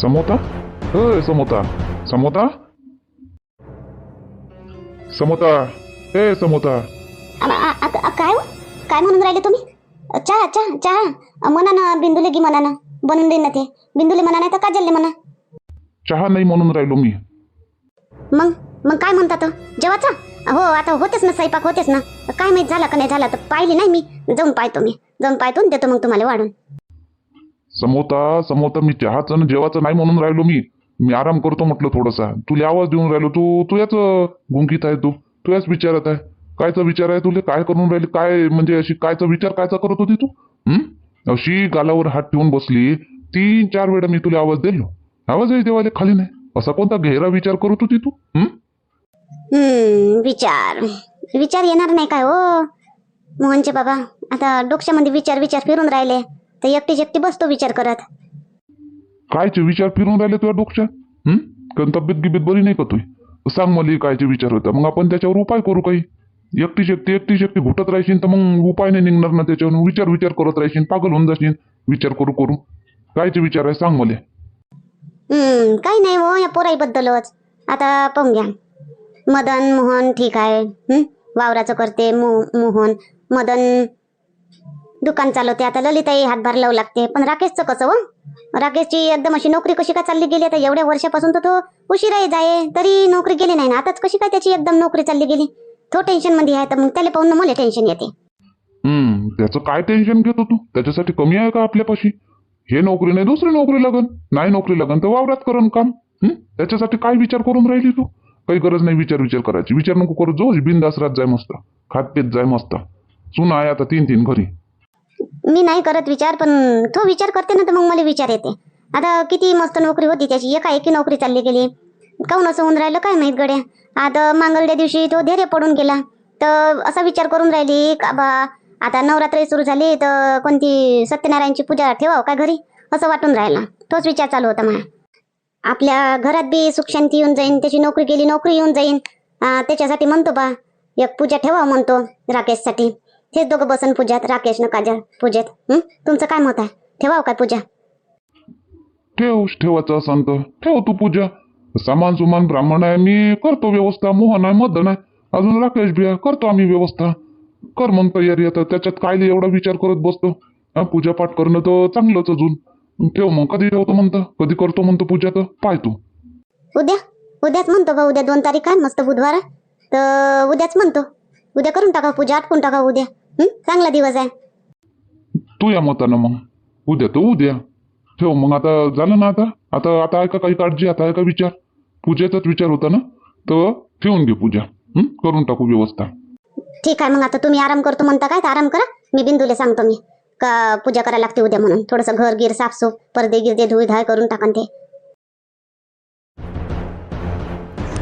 समोता अय समोता समोता समोता ए समोता काय हो? काय म्हणून राहिले तुम्ही? चहा चहा चहा. म्हणा ना बिंदुले की म्हणा ना. बनवून देईन ना ते. बिंदुले म्हणा नाही तर काजलले म्हणा. चहा नाही म्हणून राहिलो मी. मग? मग काय म्हणतात? जेवाचा? हो आता होतेच ना स्वयंपाक होतेच ना. काय माहीत झाला का नाही झाला तर पाहिली नाही मी. जाऊन पाहतो मी. जाऊन पाहतो देतो मग तुम्हाला वाढून. समोता समोता मी चहाचं आणि जेवाचं नाही म्हणून राहिलो मी. मी आराम करतो म्हटलं थोडासा. तुला आवाज देऊन राहिलो तू तू याच गुंकीत आहे तू. तू याच विचारत आहे. कायचा विचार आहे तुला? काय करून राहिली? काय म्हणजे अशी कायचा विचार कायचा करत होती तू? हम्म अशी गालावर हात ठेवून बसली. तीन चार वेळा मी तुला आवाज दिलो. आवाजही देवाले खाली नाही. असा कोणता गहिरा विचार करत होती तू? हम्म विचार. विचार येणार नाही काय हो? मोहनचे बाबा आता डोक्यामध्ये विचार विचार फिरून राहिले. तर एकटी एकटी बसतो विचार करत. कायचे विचार फिरून राहिले तुझ्या डोक्यात? हं? कारण तब्येत गिब्येत बरी नाही का तुझी? सांग मला कायचे विचार होता. मग आपण त्याच्यावर उपाय करू काही? एकटी शक्ती एकटी शक्ती घुटत राहशील तर मग उपाय नाही निघणार ना त्याच्यावर विचार विचार करत राहशील पागल होऊन जाशील विचार करू करू. कायचे विचार आहे? सांग मला. हम्म काही नाही हो या पोराईबद्दलच. आता पाहून घ्या. मदन मोहन ठीक आहे? वावराचं करते मो मोहन. मदन दुकान चालवते. आता ललिताई हातभार लावू लागते. पण राकेशचं कसं हो? राकेशची एकदम अशी नोकरी कशी काय चालली गेली? आता एवढ्या वर्षापासून तर तो उशिराही जाय. तरी नोकरी गेली नाही ना. आताच कशी काय त्याची एकदम नोकरी चालली गेली? तो टेन्शनमध्ये आहे. तर मग त्याला पाहून मला टेन्शन येते. हम्म. त्याचं काय टेन्शन घेतो तू? त्याच्यासाठी कमी आहे का आपल्यापाशी? हे नोकरी नाही दुसरी नोकरी लागन. नाही नोकरी लागन तर वावरात करण काम. हम्म? त्याच्यासाठी काय विचार करून राहिली तू? काही गरज नाही विचार विचार करायची. विचार नको करू. जो बिंदास रात जाय मस्त. खात पेत जाय मस्त. सुना आहे आता तीन तीन घरी. मी नाही करत विचार पण तो विचार करते ना तर मग मला विचार येते. आता किती मस्त नोकरी होती त्याची एकाएकी नोकरी चालली गेली. काहून असं होऊन राहिलं काय माहीत गड्या? आता मांगलड्या दिवशी तो धैर्य पडून गेला. तर असा विचार करून राहिली का बा आता नवरात्री सुरू झाली तर कोणती सत्यनारायणची पूजा ठेवावं का घरी? असं वाटून राहिला. तोच विचार चालू होता मला आपल्या घरात बी सुखशांती येऊन जाईन त्याची नोकरी गेली नोकरी येऊन जाईन. त्याच्यासाठी म्हणतो बा एक पूजा ठेवा म्हणतो राकेशसाठी. हेच दोघं बसन पूजात राकेश न काजल पूजेत? तुमचं काय मत आहे? ठेवाव काय पूजा? ठेव ठेवायचं असं तर. ठेव तू पूजा. सामान सुमान ब्राह्मण आहे मी करतो व्यवस्था. मोहन आहे मदन आहे. अजून राकेश बी आहे करतो आम्ही व्यवस्था. कर मग तयारी आता त्याच्यात काय एवढा विचार करत बसतो. पूजा पाठ करणं तर चांगलंच अजून. ठेव मग कधी ठेवतो म्हणतं? कधी करतो म्हणतो पूजा तर? पाय तू. उद्या? उद्याच म्हणतो बा उद्या दोन तारीख आहे मस्त बुधवार तर उद्याच म्हणतो. उद्या करून टाका पूजा आटपून टाका उद्या. हं? चांगला दिवस आहे. तू या मतानं मग. उद्या तर उद्या. ठेव मग आता झालं ना आता? आता आता आहे का काही काळजी? आता आहे का विचार? पूजेचाच विचार होता ना? तर ठेवून घे पूजा. हं? करून टाकू व्यवस्था. ठीक आहे मग आता तुम्ही आराम करतो म्हणता काय? तर आराम करा. मी बिंदूले सांगतो मी. का पूजा करायला लागते उद्या म्हणून. थोडंसं घर गिर साफसूफ परदे गिरदे धुई धाय करून टाकन ते.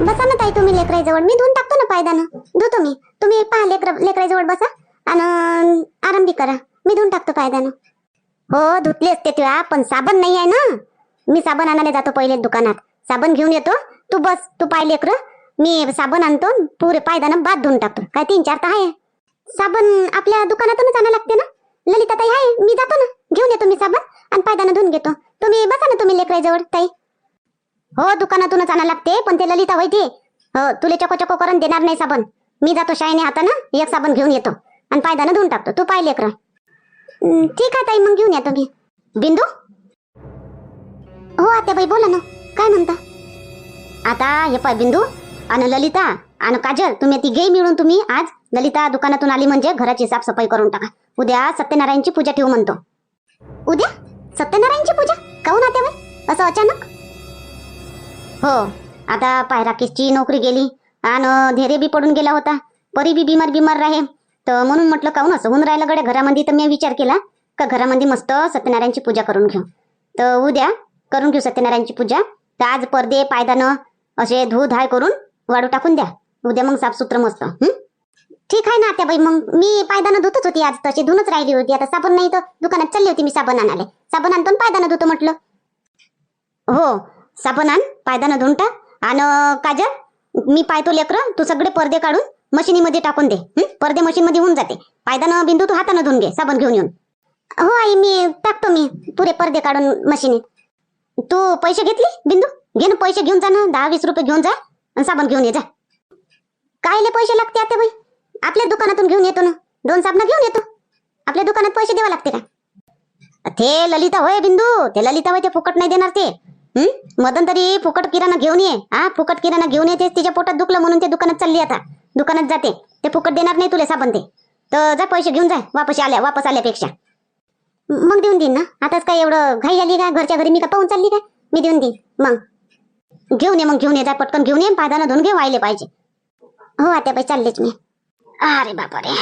बसा ना ताई तुम्ही लेकराईजवळ. मी धुवून टाकतो ना पायदानं. धुतो मी. तुम्ही पहा लेकर लेकराईजवळ बसा. आणि आराम बी करा. मी धुवून टाकतो पायदानं. हो धुतली असते तुला पण साबण नाही आहे ना? मी साबण आणायला जातो पहिले दुकानात. साबण घेऊन येतो. तू बस तू पाय लेकर. मी साबण आणतो पुरे पायदानं बाद धुवून टाकतो. काय तीन चार तर आहे. साबण आपल्या दुकानातूनच आणायला लागते ना? ललिता ताई आहे मी जातो ना. घेऊन येतो मी साबण आणि पायदानं धुवून घेतो. तुम्ही बसा ना तुम्ही लेकराईजवळ ताई. हो दुकानातूनच आणायला लागते पण ते ललिता वैद्य हो तुले चको चको करून देणार नाही साबण. मी जातो शाळेने हातानं एक साबण घेऊन येतो. आणि पायदानं धुवून टाकतो. तू पाय लेकर. ठीक आहे ताई मग घेऊन येतो मी बिंदू? हो आत्याबाई बोला ना. काय म्हणता? आता हे पाय बिंदू आणि ललिता आणि काजल तुम्ही ती गे मिळून तुम्ही आज. ललिता दुकानातून आली म्हणजे घराची साफसफाई करून टाका. उद्या सत्यनारायणची पूजा ठेवू म्हणतो. उद्या? सत्यनारायणची पूजा? काहून आत्याबाई? असं अचानक? हो आता पाय राकेशची नोकरी गेली आणि धेरे बी पडून गेला होता. परी बी बीमार बिमार राहे. तर म्हणून म्हटलं काहून असं होऊन राहिलं गड्या? घरामध्ये तर मी विचार केला का घरामध्ये मस्त सत्यनारायणची पूजा करून घेऊ. तर उद्या करून घेऊ सत्यनारायणची पूजा. तर आज पडदे पायदानं असे धू धाय करून वाळू टाकून द्या. उद्या मग साफसूत्र मस्त. ठीक आहे ना आत्याबाई. मग मी पायदानं धुतच होती आज. तशी धुनच राहिली होती. आता साबण नाही तर दुकानात चालली होती मी साबण आणाले साबण आणतो पायदानं धुतो म्हटलं. हो साबण आण पायदानं धुवून टाक. आणि काजल मी पायतो लेकरं. तू सगळे पडदे काढून मशीनीमध्ये टाकून दे हं? पडदे मशीनमध्ये होऊन जाते. पायदानं बिंदू तू हातानं धुवून घे साबण घेऊन येऊन. हो आई मी टाकतो मी. पुरे पडदे काढून मशीनीत तू पैसे घेतली बिंदू? घे ना पैसे घेऊन जा ना. दहा वीस रुपये घेऊन जा आणि साबण घेऊन ये जा. कायले पैसे लागते आता बाई? आपल्या दुकानातून घेऊन येतो ना. दोन साबण घेऊन येतो. आपल्या दुकानात पैसे द्यावा लागते का? ते ललिता होय बिंदू. ते ललिता होय ते फुकट नाही देणार ते. हं? मदन तरी फुकट किराणा घेऊन ये. हा फुकट किराणा घेऊन ये तेच तिच्या पोटात दुखलं म्हणून ते दुकानात चालली आता. दुकानात जाते. ते फुकट देणार नाही तुला साबण ते. तर जा पैसे घेऊन जा. वापस आल्या वापस आल्यापेक्षा. मग देऊन देईन ना. आताच काय एवढं घाई आली का? घरच्या घरी मी का पाहून चालली का? मी देऊन देईन. मग. घेऊन ये मग घेऊन ये. जा पटकन घेऊन ये पायदानं धुवून घे व्हायले पाहिजे. हो आता बाई चाललेच मी. अरे बापा रे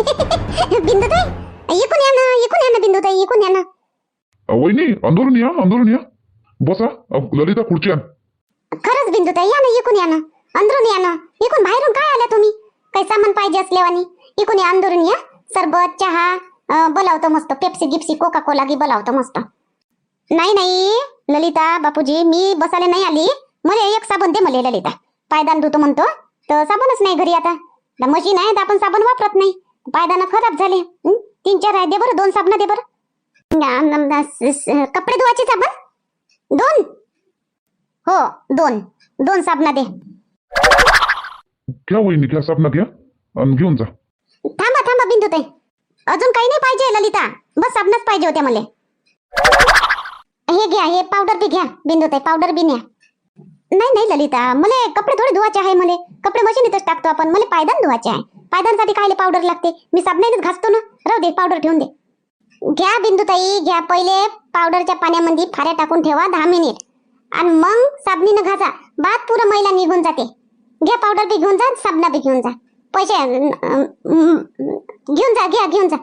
बिंदुताई इकून या ना इकून या ना बिंदुताई ऐकून या ना. वहिनी अंदरून या अंदरून या. बसा. ललिता खुर्ची आण. खरंच बिंदुताई या ना इकून या ना. अंदरून या ना. इकून बाहेरून काय आल्या तुम्ही? काही सामान पाहिजे असल्यावानी. इकून या अंदरून या. सरबत चहा बोलावतो मस्त. पेप्सी गिप्सी कोका कोला गी बोलावतो मस्त. नाही नाही. ललिता बापूजी मी बसायला नाही आली. मला एक साबण दे मला ललिता. पायदान धुतो म्हणतो. तर साबणच नाही घरी आता. मशीन आहे तर आपण साबण वापरत नाही. पायदान खराब झाले. तीन चार आहे. दे बरं दोन साबण दे बरं. कपडे धुवायचे साबण? दोन? हो दोन. दोन साबणा दे. घ्या वहिनी घ्या साबणा घ्या आणि घेऊन जा. थांबा थांबा बिंदू ताई. अजून काही नाही पाहिजे ललिता. बस साबणच पाहिजे होत्या मला. हे घ्या हे पावडर बी घ्या बिंदू ताई. पावडर बी न्या नाही नाही ललिता. मला कपडे थोडे धुवायचे आहे मला. कपडे मशीनीतच टाकतो आपण. मला पायदान धुवायचे आहे. पायदानसाठी कायले पावडर लागते? मी साबणानेच घासतो ना. राहू दे पावडर ठेवून दे. घ्या बिंदू ताई. घ्या पहिले पावडरच्या पाण्यामध्ये फाऱ्या टाकून ठेवा दहा मिनिट आणि मग साबणीनं घासा. बाद पुरं महिला निघून जाते. घ्या पावडर बी घेऊन जा साबणा बी घेऊन जा. पैसे घेऊन जा घ्या घेऊन जा.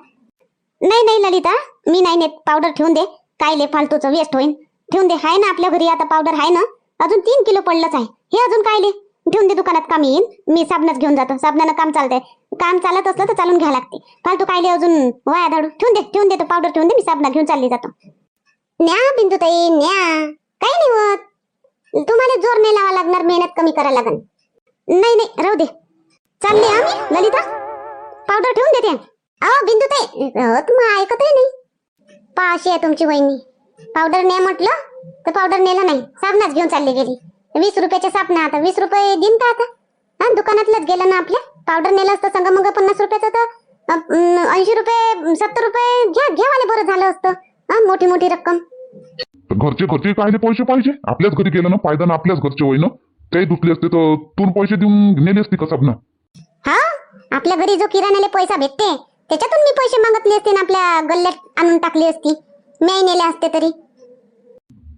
नाही नाही ललिता मी नाही नेत. पावडर ठेवून दे. कायले फालतूचं वेस्ट होईन. ठेवून दे. हाय ना आपल्या घरी आता पावडर आहे ना? अजून तीन किलो पडलंच आहे. हे अजून कायले? ठेवून दे दुकानात काम येईन. मी साबणच घेऊन जातो. साबणानं काम चालतंय. काम चालत असलं तर चालून घ्यावं लागते. फालतू कायले अजून वाया धाडू. ठेवून दे ठेवून दे तो पावडर ठेवून दे मी साबणा घेऊन चालली जातो. न्या बिंदुताई न्या. काही नाही होत. तुम्हाला जोर नाही लावा लागणार मेहनत कमी करा लागन. नाही नाही राहू दे. चालले आम्ही ललिता पावडर ठेवून देते. अहो बिंदू अहो, तुम्ही आहे नाही. पाशी आहे तुमची वहिनी. पावडर ने म्हटलं तर पावडर नेलं नाही. साबणाच घेऊन चालली गेली. वीस रुपयाच्या साबणा आता वीस रुपये दिन का आता. हा दुकानातलंच गेलं ना आपल्या पावडर नेलं असतं संग मग पन्नास रुपयाचं तर ऐंशी रुपये सत्तर रुपये घ्या घ्यावाले बरं झालं असतं. हा मोठी मोठी रक्कम. घरचे घरचे कायले पैसे पाहिजे. आपल्याच घरी गेलं ना पायदान आपल्याच घरचे होई ना काही दुखले असते तर तून पैसे देऊन नेले असते का साबणा हा? आपल्या घरी जो किराण्याला पैसा भेटते त्याच्यातून मी पैसे मागितले असते ना आपल्या गल्ल्यात आणून टाकली असती. मी नेले असते तरी.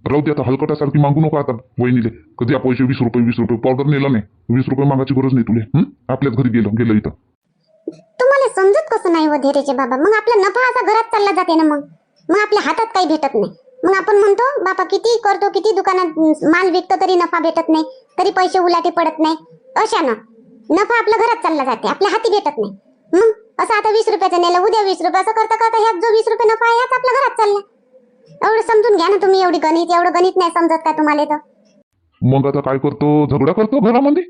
राहू दे आता हलकटासारखी मागू नको आता वहिनीले. कधी या पैसे वीस रुपये वीस रुपये पावडर नेला नाही. वीस रुपये मागायची गरज नाही तुले हं? आपल्याच घरी गेलं गेलं इथं. तुम्हाला समजत कसं नाही व धीरेचे बाबा? मग आपला नफा असा घरात चालला जाते ना मग. मग आपल्या हातात काही भेटत नाही. मग आपण म्हणतो बापा किती करतो किती दुकानात माल विकतो तरी नफा भेटत नाही तरी पैसे उलाटे पडत नाही. अशा ना नफा आपल्या घरात चालला जाते आपल्या हाती भेटत नाही. मग असं आता वीस रुपयाचं नेलं उद्या वीस रुपये असं करता करता ह्यात जो वीस रुपये नफा आहे ह्याच आपल्या घरात चालला. एवढं समजून घ्या ना तुम्ही एवढी गणित एवढं गणित नाही समजत का तुम्हाला तर मग आता काय करतो? झगडा करतो घरामध्ये?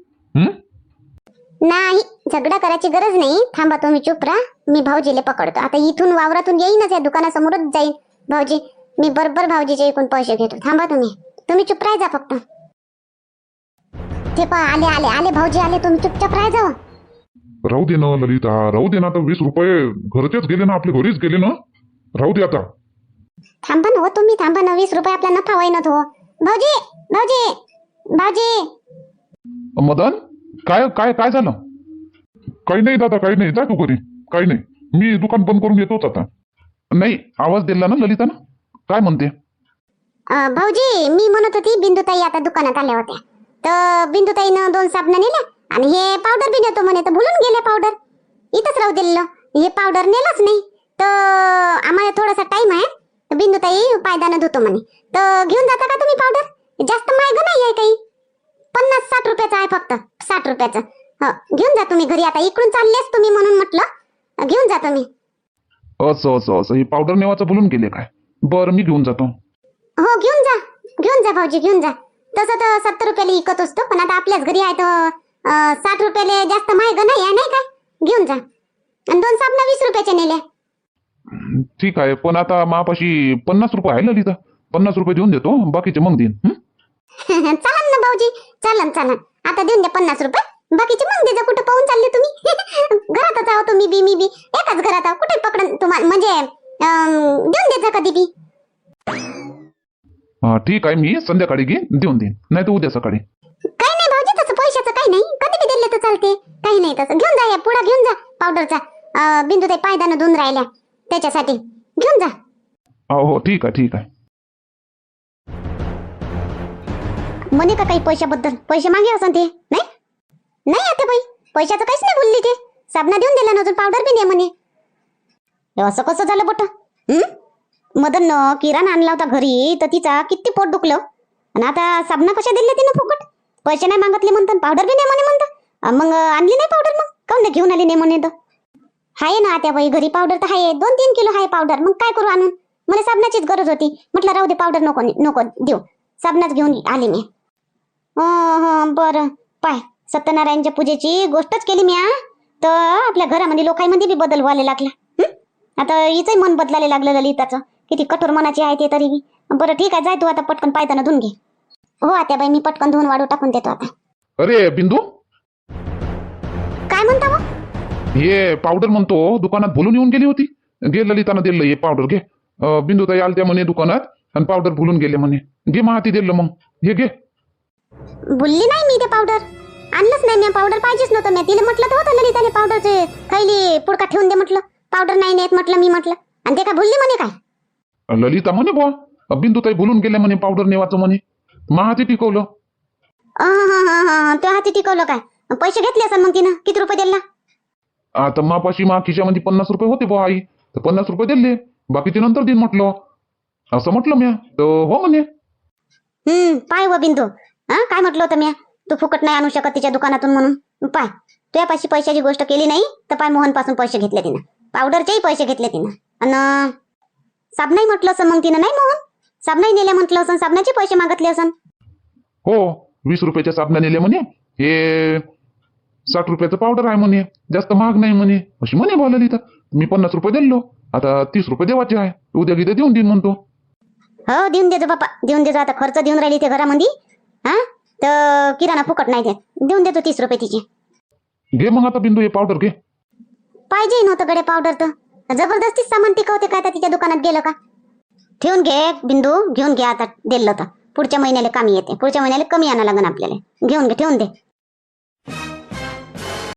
नाही झगडा करायची गरज नाही. थांबा तुम्ही चुप राहा. मी भाऊजीले पकडतो. आता इथून वावरातून येईनच या दुकानासमोरच जाईन. भाऊजी मी बरोबर भाऊजीच्या इकून पैसे घेतो. थांबा तुम्ही. तुम्ही चुप राहायचा फक्त. ते पहा आले आले आले भाऊजी आले. तुम्ही चुपचाप राहायचा हो. राहू दे ना ललिता. राहू दे ना आता वीस रुपये घरचेच गेले ना आपले घरीच गेले ना? राहू दे आता. थांबा ना हो तुम्ही थांबा ना. वीस रुपये आपला नफा होईन हो भाऊजी भाऊजी भाऊजी. मदन काय काय काय झालं? काही नाही दादा काही नाही. जा तू घरी. काही नाही. मी दुकान बंद करून येतोच आता. नाही आवाज दिला ना ललितानं? काय म्हणते? अं, भाऊजी मी म्हणत होती बिंदुताई आता दुकानात आल्या होत्या. तर बिंदुताईनं दोन साबणं नेल्या आणि हे पावडर बी नेतो म्हणे तर भुलून गेले पावडर इथंच राहू दिलं हे पावडर नेलंच नाही. तर आम्हाला थोडासा टाइम आहे. तर बिंदुताई पायदानं धुतो म्हणे. तर घेऊन जाता का तुम्ही पावडर जास्त महाग नाही आहे काही. पन्नास साठ रुपयाचं आहे फक्त. साठ रुपयाचं. हो घेऊन जा तुम्ही घरी. आता इकडून चाललेच तुम्ही म्हणून म्हटलं. घेऊन जा तुम्ही. असं असं असं. हे पावडर नेवाचं बोलून गेले काय? बरं मी घेऊन जातो. हो घेऊन जा. घेऊन जा भाऊजी घेऊन जा. तसं तर सत्तर रुपयाला विकत असतो पण आता आपल्याच घरी आहे तर अं, साठ रुपयाला जास्त महाग नाही आहे नाही काय घेऊन जा. आणि दोन साबणं वीस रुपयाच्या नेल्या. ठीक आहे पण आता मापाशी पन्नास रुपये आहे ललिता पन्नास रुपये देऊन देतो बाकीचे मग देईन हं? चालन ना भाऊजी चालन चालन. आता देऊन द्या पन्नास रुपये बाकीचे मग दे जा कुठं पाहून चालले तुम्ही? घरातच आहो तुम्ही बी मी बी. एकाच घरात आहो कुठे पकडन तुम्हाला म्हणजे देऊन देत जा कधी बी हा, ठीक आहे मी संध्याकाळी घेईन देऊन देईन. नाही तर उद्या सकाळी. काही नाही भाऊजी तसं पैशाचं काही नाही. कधी बी दिले तर चालते. काही नाही तसं. घेऊन जा या पुढा घेऊन जा पावडरचा. बिंदू ते पायदानं धुवून राहिल्या. त्याच्यासाठी. घेऊन जा. हो हो ठीक आहे ठीक आहे. म्हणे का काही पैशाबद्दल? पैसे मागे असं ते. नाही? नाही आता बाई. पैशाचं काहीच नाही बोलली ते. साबणा देऊन दिला ना अजून पावडर बी नाही म्हणे. असं कसं झालं बट? मदन किराणा आणला होता घरी तर तिचा किती पोट दुखलं. आणि आता साबणा कशा दिल्या तिनं फुकट? पैसे नाही मागतले म्हणतात पावडर बी नाही म्हणे म्हणतात. मग आणली नाही पावडर मग? काऊन नाही घेऊन आली नाही म्हणे तर? हाय ना आता बाई घरी पावडर तर आहे दोन तीन किलो आहे पावडर मग काय करू आणून? मला साबणाचीच गरज होती. म्हटलं राहू दे पावडर नको नको देऊ. साबणाच घेऊन आली मी. बरं. पाय सत्यनारायणच्या पूजेची गोष्टच केली मी आ तर आपल्या घरामध्ये लोकांमध्ये बी बदल व्हायला लागला. आता हिचंही मन बदलायला लागलं ललिताचं. किती कठोर मनाची आहे ते तरी बरं ठीक आहे जाय तू आता पटकन पायताना धुवून घे. हो आता बाई मी पटकन धुवून वाढू टाकून देतो आता. अरे बिंदू? काय म्हणता मग? हे पावडर म्हणतो दुकानात भुलून येऊन गेली होती. घे ललितानं दिलं हे पावडर घे. अं, बिंदू ताई आलत्या म्हणे दुकानात आणि पावडर भुलून गेले म्हणे. घे महाती दिलं मग. हे घे. बोलली नाही मी ते पावडर. आणलंच नाही मी पावडर पाहिजेच नव्हतं मी. तिला म्हटलं तर होतं ललिताने पावडरचे थैली पुडका ठेवून दे म्हटलं. पावडर नाही नेत म्हटलं मी म्हटलं. आणि ते काय बोलली म्हणे काय? ललिता म्हणे बुवा बिंदू ताई भुलून गेले म्हणे पावडर नेवाचं म्हणे. महाती टिकवलं. हं, हं, हं, त्या हाती टिकवलं काय? पैसे घेतले असेल मग तिनं? किती रुपये दिला आता मापाशी मा खिशामध्ये पन्नास रुपये होते बुवा आई. तर पन्नास रुपये दिले. बाकीचे नंतर देईन म्हटलं. असं म्हटलं मी तर हो म्हणे. हम्म पाय व बिंदू. हा काय म्हटलं होतं मी तू फुकट नाही आणू शकत तिच्या दुकानातून म्हणून. पाय. तुझ्यापाशी पैशाची गोष्ट केली नाही तर पाय मोहनपासून पैसे घेतले तिनं. पावडरचेही पैसे घेतले तिनं. आणि साबणाई म्हटलं असं मग तिनं नाही मोहन? साबणाई नेल्या म्हटलं असं साबणाचे पैसे मागितले असन हो वीस रुपयाच्या साबणा नेले म्हणे. हे साठ रुपयाचं पावडर आहे म्हणे. जास्त महाग नाही म्हणे. अशी म्हणे बोला लिहिता मी पन्नास रुपये दिलो. आता तीस रुपये देवाचे आहे. उद्या गिद्या देऊन देईन म्हणतो. हो देऊन देजो बापा देऊन देजो आता खर्च देऊन राहिली ते घरामध्ये हा? तर किराणा फुकट नाही देत देऊन देतो तीस रुपये तिचे. घे मग आता बिंदू हे पावडर घे. पाहिजे नव्हतं गडे पावडर तर. जबरदस्तीच सामान टिकवते काय तर तिच्या दुकानात गेलं का? ठेवून घे बिंदू. घेऊन घे आता दिलं तर. पुढच्या महिन्याला कमी येते. पुढच्या महिन्याला कमी आणा लागेल आपल्याला. घेऊन घे ठेवून दे.